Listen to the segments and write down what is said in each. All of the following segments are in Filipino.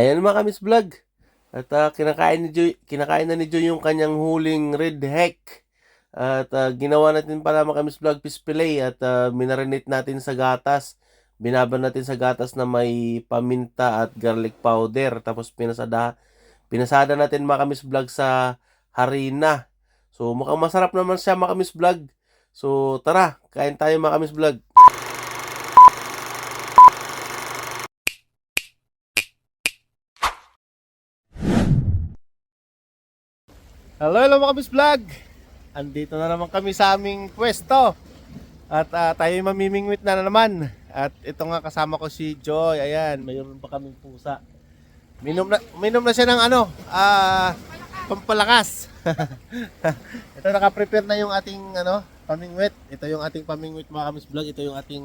Ayan mga kamis vlog. At ah, kinakain, ni Joy, kinakain na ni Joy yung kanyang huling red heck. At ah, ginawa natin pala mga kamis vlog fillet at uh, minarinate natin sa gatas. Binaban natin sa gatas na may paminta at garlic powder. Tapos pinasada, pinasada natin mga kamis vlog sa harina. So mukhang masarap naman siya mga kamis vlog. So tara, kain tayo mga kamis vlog. Hello, hello mga kabis vlog! Andito na naman kami sa aming pwesto. At ah, tayo mamimingwit na, na naman. At ito nga kasama ko si Joy. Ayan, mayroon pa kaming pusa. Minom na, minom na siya ng ano, ah, pampalakas. ito naka-prepare na yung ating ano, pamingwit. Ito yung ating pamingwit mga kabis vlog. Ito yung ating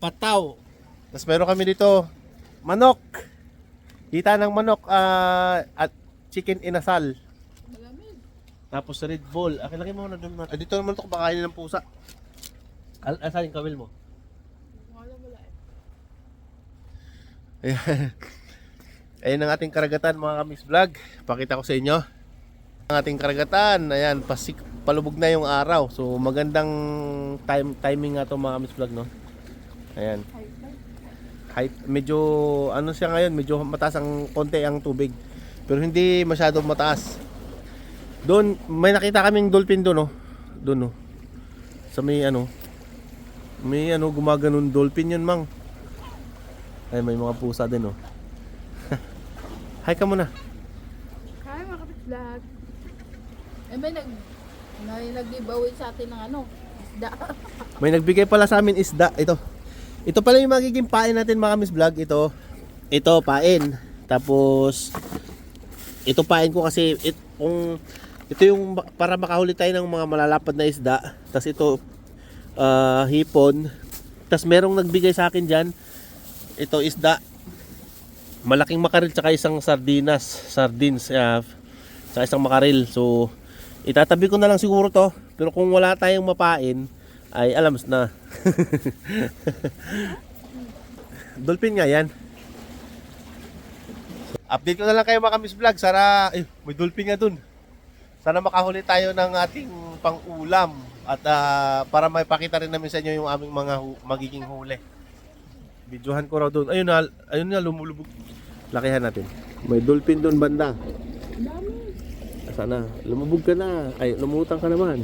pataw. Tapos meron kami dito, manok. Hita ng manok ah, at chicken inasal. Tapos Red Bull. Akin laki mo na doon. Ah, dito naman ito kumakain ng pusa. Al asan yung kawil mo? Ayan. Ayan ang ating karagatan mga kamis vlog. Pakita ko sa inyo. Ang ating karagatan. Ayan, pasik, palubog na yung araw. So magandang time, timing nga to mga kamis vlog no. Ayan. Height, medyo ano siya ngayon, medyo mataas ang konti ang tubig. Pero hindi masyadong mataas. Doon, may nakita kaming dolphin doon, oh. Doon, oh. Sa may ano. May ano, gumaganon dolphin yun, mang. Ay, may mga pusa din, oh. Hi ka muna. Hi mga kapit vlog. Eh may nag may nag-giveaway sa atin ng ano, isda. May nagbigay pala sa amin isda. Ito. Ito pala yung magiging pain natin, mga miss vlog. Ito. Ito, pain. Tapos, ito pain ko kasi, it, kung, ito yung para makahuli tayo ng mga malalapad na isda. Tapos ito, ah, hipon. Tapos merong nagbigay sa akin dyan. Ito isda. Malaking makaril tsaka isang sardinas. Sardines. Uh, tsaka isang makaril. So, itatabi ko na lang siguro to. Pero kung wala tayong mapain, ay alams na. Dolphin nga yan. Update ko na lang kayo mga kamis vlog. Sana, eh, may dolphin nga dun. Sana makahuli tayo ng ating pang-ulam. At ah, para may pakita rin namin sa inyo yung aming mga hu- magiging huli. Videohan ko raw doon. Ayun na, ayun na, lumulubog. Lakihan natin. May dolphin doon banda. Sana, lumubog ka na. Ay, lumutang ka naman.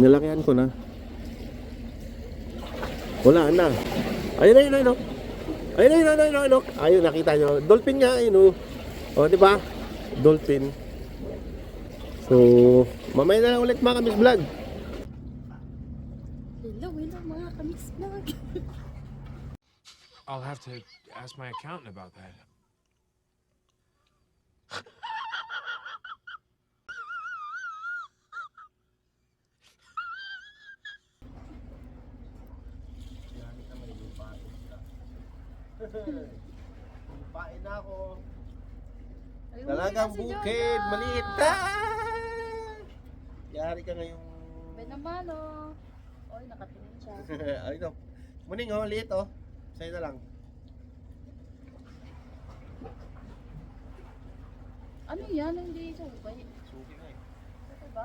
Nilakihan ko na. Wala na. Ayun, ayun, ayun. oh. Ayun, ayun, ayun, ayun, ayun. oh. Nakita nyo. Dolphin nga, ayun, oh. O, di ba? Dolphin. So, mamaya na lang ulit mga kamis vlog. Hello, hello mga kamix vlog. I'll have to ask my accountant about that. Pain na ako. Si bukid, maliit na. Yari ka ngayong... Ben naman oh. Oy, nakatingin siya. Ay, ito. Muning, oh, liit, oh. Sa'yo na lang. Ano yan? Hindi sukay. Suki nga, eh. Ito ba?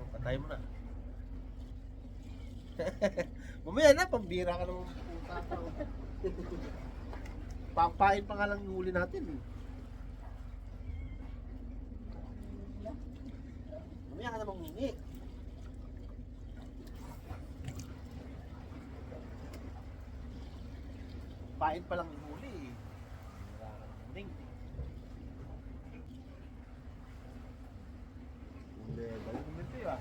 Oh, patay mo na. Mamaya na, pambira ka naman puta. Pampain pa nga lang yung huli natin. eh. Mamaya ka namang hingi. Pain pa lang yung huli. eh. Wala ka ng huling. Hindi, balik mo ito ah.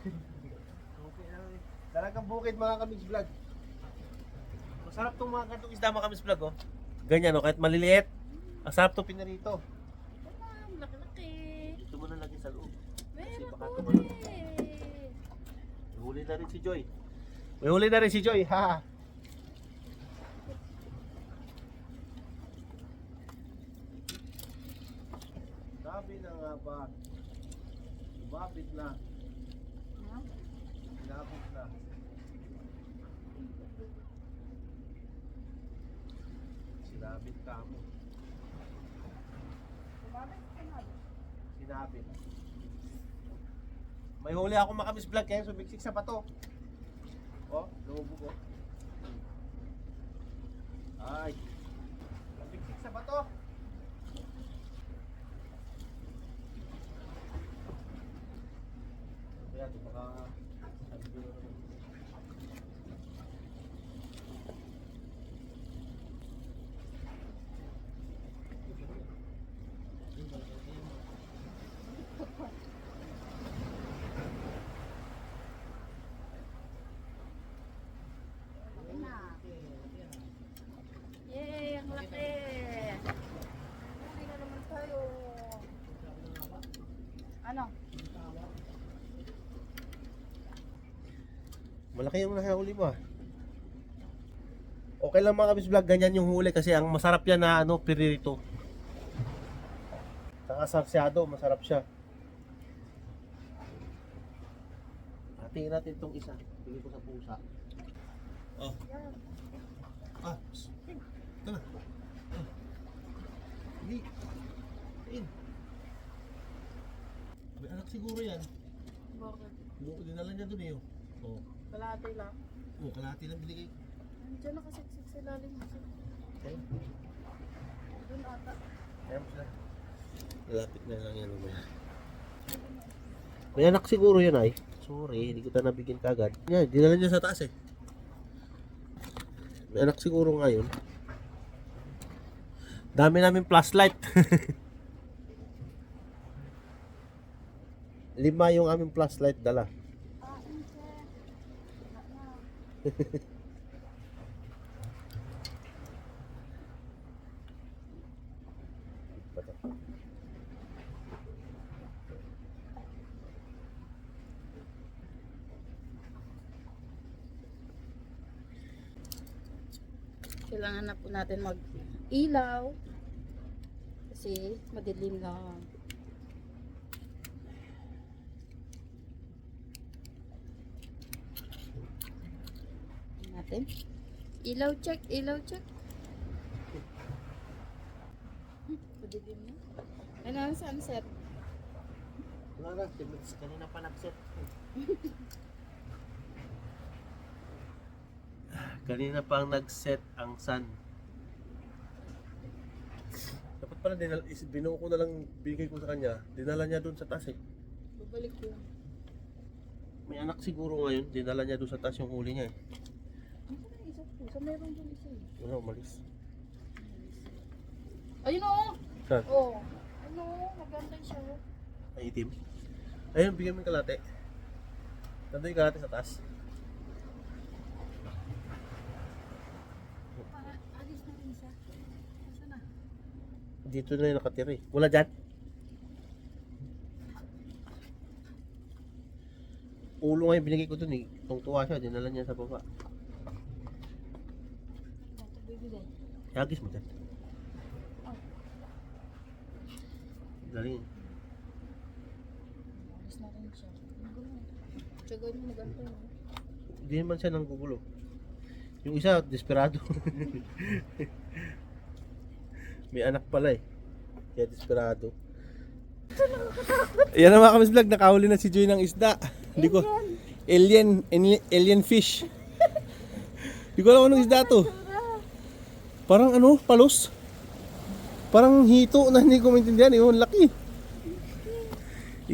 Okay lang eh. Dalagang bukid mga kamis vlog. Masarap tong mga gantong isda mga kamis vlog oh. Ganyan oh, kahit maliliit. Ang sarap tong pinarito. Ma'am, laki-laki. Ito mo na lagi sa loob. Meron baka tumalon. huli na rin si Joy. May huli na rin si Joy, ha? Sabi na nga ba, lumapit na, lumapit na. Sinabit ka mo. Sinabit. May huli ako makamis vlog kaya sumiksik sa bato. Oh, lumubog oh. Ay. Sumiksik sa bato. Kaya di baka Yay, ang laki. Uwi na naman tayo. Ano? Malaki yung nahuli mo ah. Okay lang mga kabis vlog, ganyan yung huli kasi ang masarap yan na ano, piririto. Saka sarsyado, masarap siya. Hatiin natin itong isa. Bigay ko sa pusa. Oh. Ah, ito na. Ah. Hindi. Hatiin. May anak siguro yan. Bakit? Dinala niya dun eh. oh. Kalahati lang. Oh, kalahati lang binigay ko. Nandiyan nakasiksik sa ilalim. Okay. Doon ata. Kaya mo sila. Lapit na lang yan umaya. May anak siguro yun ay. Sorry, hindi ko ta nabigyan kagad. Yan, dinala niya sa taas eh. May anak siguro ngayon. Dami namin flashlight. Lima yung aming flashlight dala. Ah, hindi. Wala na. Kailangan na po natin mag-ilaw. Kasi madilim lang. Natin. Ilaw check, ilaw check. Madilim na. Ano ang sunset? Wala na, timis kanina pa nag-set. kanina pang nag-set ang sun. Dapat pala dinal is binuo ko na lang bigay ko sa kanya. Dinala niya doon sa taas eh. Babalik ko. May anak siguro ngayon, dinala niya doon sa taas yung huli niya eh. Sa meron dun isa eh. Wala, umalis. Ayun o! Saan? Oh. Ano? Maganda siya. Ay, itim. Ayun, bigyan mo yung kalate. Nandun yung kalate sa taas. Para alis na rin isa. Asa na? Dito na yung nakatira eh. Wala dyan. Ulo nga yung binigay ko dun eh. Tung tuwa siya, dinala niya sa baba. Hagis mo dyan. Oh. Galing. Alis na rin siya. Ang gulo. Tsaga niyo maganda. no? Hindi naman siya nang gugulo. Yung isa, desperado. May anak pala eh. Kaya desperado. Yan na mga kamis vlog, nakahuli na si Joy ng isda. Hindi ko, alien, alien, alien fish. Hindi ko alam anong isda to. Parang ano, palos. Parang hito na hindi ko maintindihan. Eh, oh, ang laki.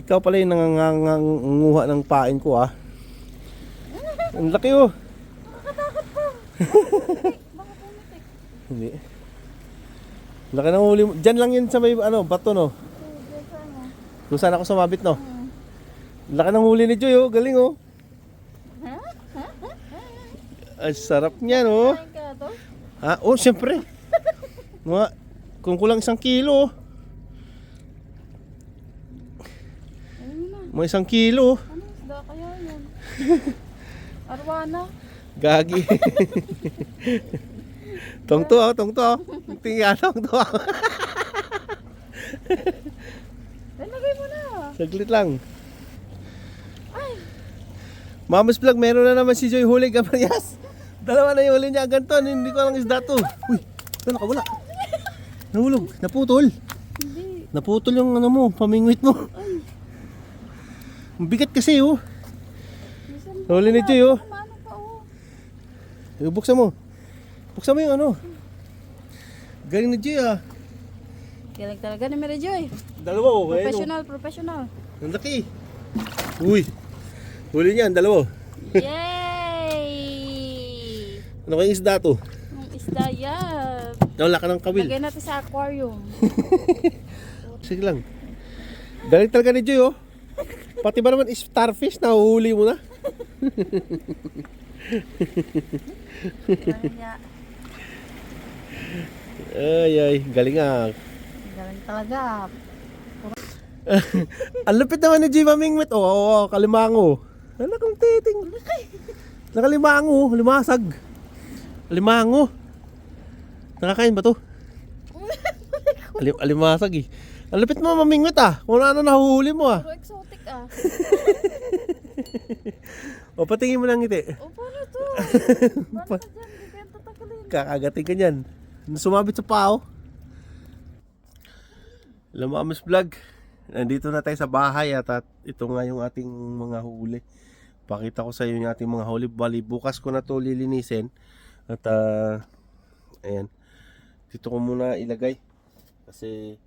Ikaw pala yung nanganganguha ng pain ko ah. Ang laki oh. Baka pumitik. Hindi. Laki ng huli mo. Diyan lang yun sa may ano, bato no. Kung saan ako sumabit no. Laki ng huli ni Joy oh. Galing oh. Ay, sarap niya no. To? Ha? Oh, siyempre. Mga, kung kulang isang kilo. oh. Mga isang kilo. oh. Ano isda kaya yan? Arwana? Gagi. tongto ako, tongto ako. Tingnan, tongto ako. Nalagay mo na. Saglit lang. Ay! Mama's Vlog, meron na naman si Joy huling kaparehas. Dalawa na yung huli niya. Ganto, hindi ko lang isda to. Uy, ito nakawala. Nahulog. Naputol. Hindi. Naputol yung ano mo, pamingwit mo. Ang bigat kasi oh. Huli ni Joy oh. Oh. Eh, Buksan mo. Buksan mo yung ano. Galing na Joy ah. Galing talaga ni Mary Joy. Dalawa oh. Oh. Professional, professional. Ang laki. Uy. Huli niya, ang dalawa. Yay! Ano kayong isda to? Ang isda yan. Nawala ka ng kawil. Lagay natin sa aquarium. Sige lang. Galing talaga ni Joy oh. Pati ba naman starfish na huli mo na? Ay ay, galing ah. Galing talaga. Ang lupit naman ni Joy Mamingwit. Oo, oh, oh, kalimango. Anak kong titing. Nakalimango, limasag. Limango. Nakakain ba to? Alim alimasag eh. Ang lupit mo mamingwit ah. Kung ano nahuhuli mo ah. Puro exotic ah. O patingin mo lang ngiti. O paano to? Paano ka dyan? Hindi ka yan tatagalin. Kakagating ka niyan. Sumabit sa pao. Alam mo, Amos Vlog. Nandito na tayo sa bahay at, at ito nga yung ating mga huli. Pakita ko sa iyo yung ating mga huli. Bali, bukas ko na to lilinisin. At, ah, ayan. Dito ko muna ilagay. Kasi,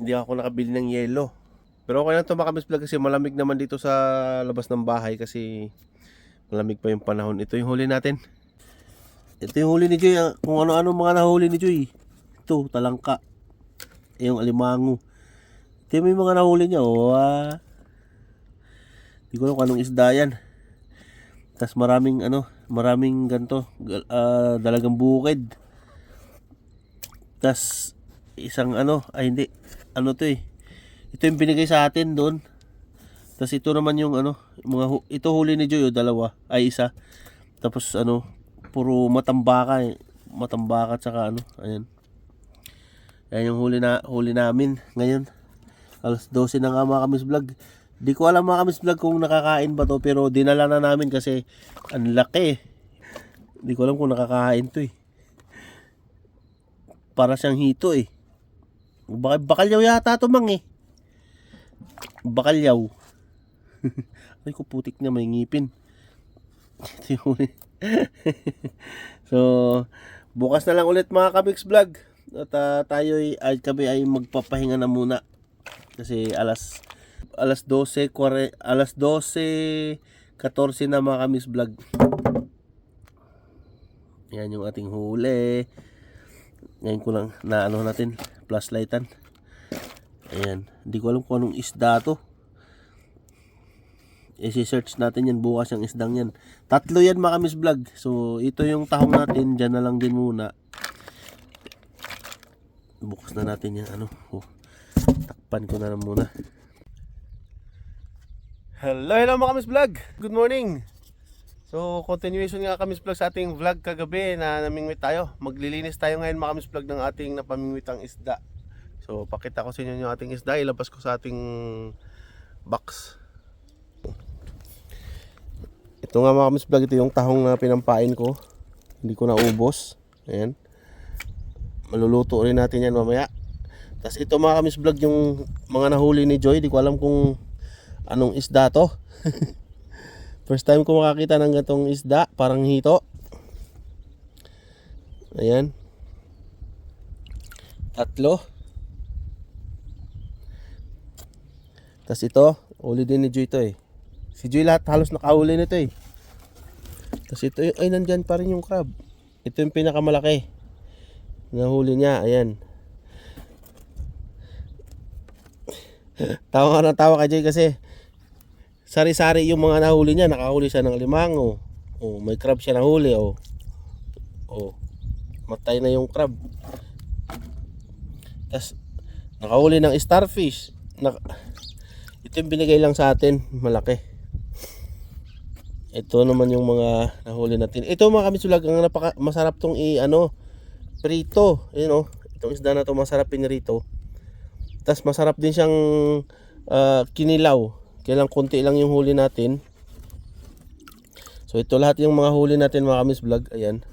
hindi ako nakabili ng yelo. Pero okay lang to mga Vlog kasi malamig naman dito sa labas ng bahay kasi malamig pa yung panahon. Ito yung huli natin. Ito yung huli ni Joy. ah. Kung ano-ano mga nahuli ni Joy. Ito, talangka. Yung alimango. Ito yung mga nahuli niya. Oh, ah. Hindi ko alam kung anong isda yan. Tapos maraming ano, maraming ganto, gal- ah, dalagang bukid. Tapos isang ano, ay hindi, ano to eh. Ito yung binigay sa atin doon. Tapos ito naman yung ano, mga hu- ito huli ni Joy, oh, dalawa, ay isa. Tapos ano, puro matambaka eh. Matambaka at saka ano, ayan. Ayan yung huli na huli namin ngayon. Alas 12 na nga mga kamis vlog. Di ko alam mga kamis vlog kung nakakain ba to pero dinala na namin kasi ang laki. Di ko alam kung nakakain to eh. Para siyang hito eh. Baka, bakalyaw yata to mang eh. Bakalyaw. Ay ko putik na may ngipin. So, bukas na lang ulit mga Kamix Vlog. At ah, tayo ay, ay kami ay magpapahinga na muna. Kasi alas alas 12, kware, alas 12, 14 na mga Kamix Vlog. Yan yung ating huli. Ngayon ko lang na ano natin, flashlightan. Ayan, hindi ko alam kung anong isda to. I-search natin yan bukas yung isdang yan. Tatlo yan mga Miss Vlog. So, ito yung tahong natin. Diyan na lang din muna. Bukas na natin yan. Ano? Oh, takpan ko na lang muna. Hello, hello mga Miss Vlog. Good morning. So, continuation nga kami vlog sa ating vlog kagabi na namingwit tayo. Maglilinis tayo ngayon mga Miss Vlog ng ating napamingwitang isda. So, pakita ko sa inyo yung ating isda. Ilabas ko sa ating box. Ito nga mga Miss Vlog, ito yung tahong na pinampain ko. Hindi ko naubos. Ayan. Maluluto rin natin yan mamaya. Tapos ito mga Miss Vlog, yung mga nahuli ni Joy. Di ko alam kung anong isda to. First time ko makakita ng gatong isda. Parang hito. Ayan. Tatlo. Tapos ito, uli din ni Joy to eh. Si Joy lahat halos nakahuli nito eh. Tapos ito, ay nandyan pa rin yung crab. Ito yung pinakamalaki. Nahuli niya, ayan. tawa ka na tawa ka Joy kasi sari-sari yung mga nahuli niya. Nakahuli siya ng limango. Oh, may crab siya nahuli. Oh. Oh. Matay na yung crab. Tapos nakahuli ng starfish. Nak ito yung binigay lang sa atin, malaki. Ito naman yung mga nahuli natin. Ito mga kamisulag, ang napaka masarap tong i ano, prito. Ayun oh, itong isda na to masarap pinirito. Tapos masarap din siyang ah, kinilaw. Kailang konti lang yung huli natin. So ito lahat yung mga huli natin mga kamis vlog. Ayan.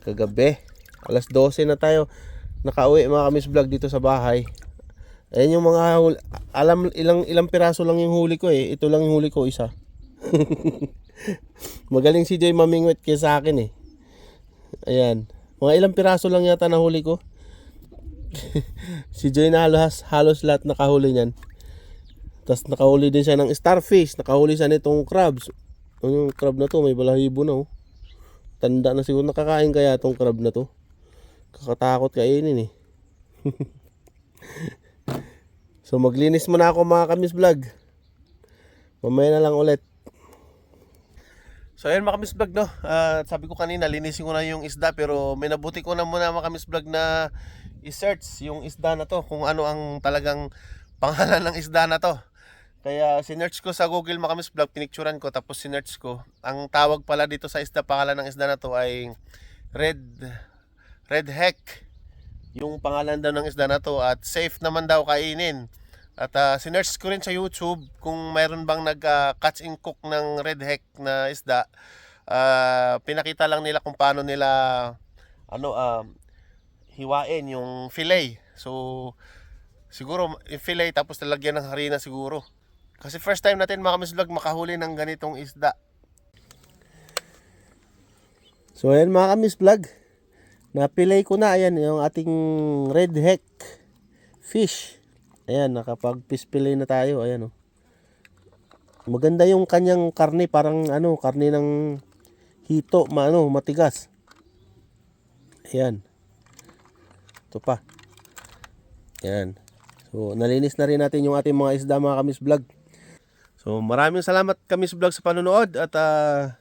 Kagabi. Alas 12 na tayo nakauwi mga kamis vlog dito sa bahay. Ayan yung mga huli, alam ilang ilang piraso lang yung huli ko eh. Ito lang yung huli ko isa. Magaling si Joy mamingwit kaya sa akin eh. Ayan. Mga ilang piraso lang yata nahuli ko. si Joy na halos, halos lahat nakahuli niyan. Tapos nakahuli din siya ng starfish. Nakahuli siya nitong crabs. Ano yung crab na to? May balahibo na oh. Tanda na siguro nakakain kaya tong crab na to. Kakatakot kainin eh. so maglinis muna ako mga kamis vlog. Mamaya na lang ulit. So ayun mga kamis vlog no. Ah, sabi ko kanina linisin ko na yung isda pero may nabuti ko na muna mga kamis vlog na i-search yung isda na to kung ano ang talagang pangalan ng isda na to. Kaya sinearch ko sa Google mga kamis vlog, pinicturan ko tapos sinearch ko. Ang tawag pala dito sa isda, pangalan ng isda na to ay red red heck. Yung pangalan daw ng isda na to at safe naman daw kainin. At uh, sinearch ko rin sa YouTube kung mayroon bang nag ah, catch and cook ng red heck na isda. Ah, pinakita lang nila kung paano nila ano um hiwain yung fillet. So siguro fillet tapos lalagyan ng harina siguro. Kasi first time natin mga Kamis vlog makahuli ng ganitong isda. So ayan mga Kamis vlog. Napilay ko na ayan yung ating red heck fish. Ayan nakapag-fish na tayo ayan oh. Maganda yung kanyang karne parang ano karne ng hito maano matigas. Ayan. Ito pa. Ayan. So, nalinis na rin natin yung ating mga isda mga kamis vlog. So, maraming salamat kamis vlog sa panonood at ah,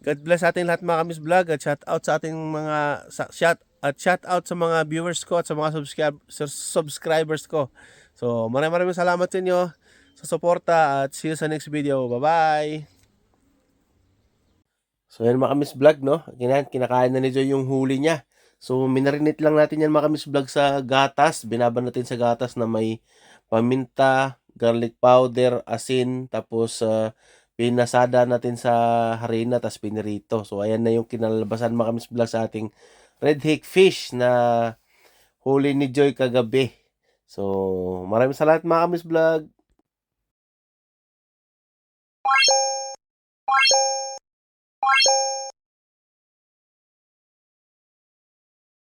God bless sa ating lahat mga kamis vlog at shout out sa ating mga sa, shout at shout out sa mga viewers ko at sa mga subscribe, subscribers ko. So, maraming maraming salamat sa inyo sa suporta at see you sa next video. Bye-bye! So, yan mga kamis vlog, no? Kinain, kinakain na ni Joy yung huli niya. So, minarinate lang natin yan mga kamis vlog sa gatas. Binaban natin sa gatas na may paminta, garlic powder, asin, tapos uh, pinasada natin sa harina, tapos pinirito. So, ayan na yung kinalabasan mga kamis vlog sa ating red hake fish na huli ni Joy kagabi. So, maraming salamat mga kamis vlog.